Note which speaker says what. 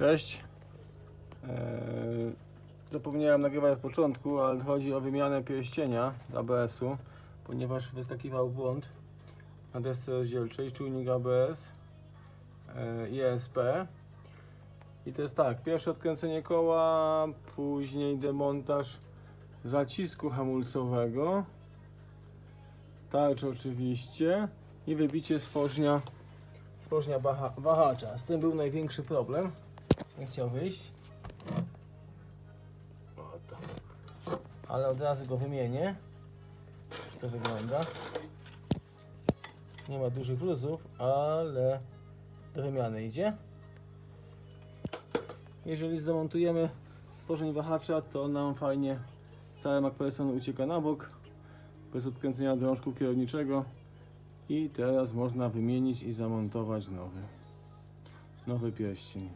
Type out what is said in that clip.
Speaker 1: Cześć. Eee, zapomniałem nagrywać od początku, ale chodzi o wymianę pierścienia ABS-u, ponieważ wyskakiwał błąd na desce rozdzielczej, czujnik ABS eee, i ESP. I to jest tak, pierwsze odkręcenie koła, później demontaż zacisku hamulcowego, tarcz oczywiście i wybicie stworznia, stworznia waha, wahacza. Z tym był największy problem. Nie chciał wyjść. Ale od razu go wymienię. To wygląda. Nie ma dużych luzów, ale do wymiany idzie. Jeżeli zdemontujemy stworzeń wahacza, to nam fajnie cały MacPherson ucieka na bok bez odkręcenia drążku kierowniczego i teraz można wymienić i zamontować nowy nowy pierścień.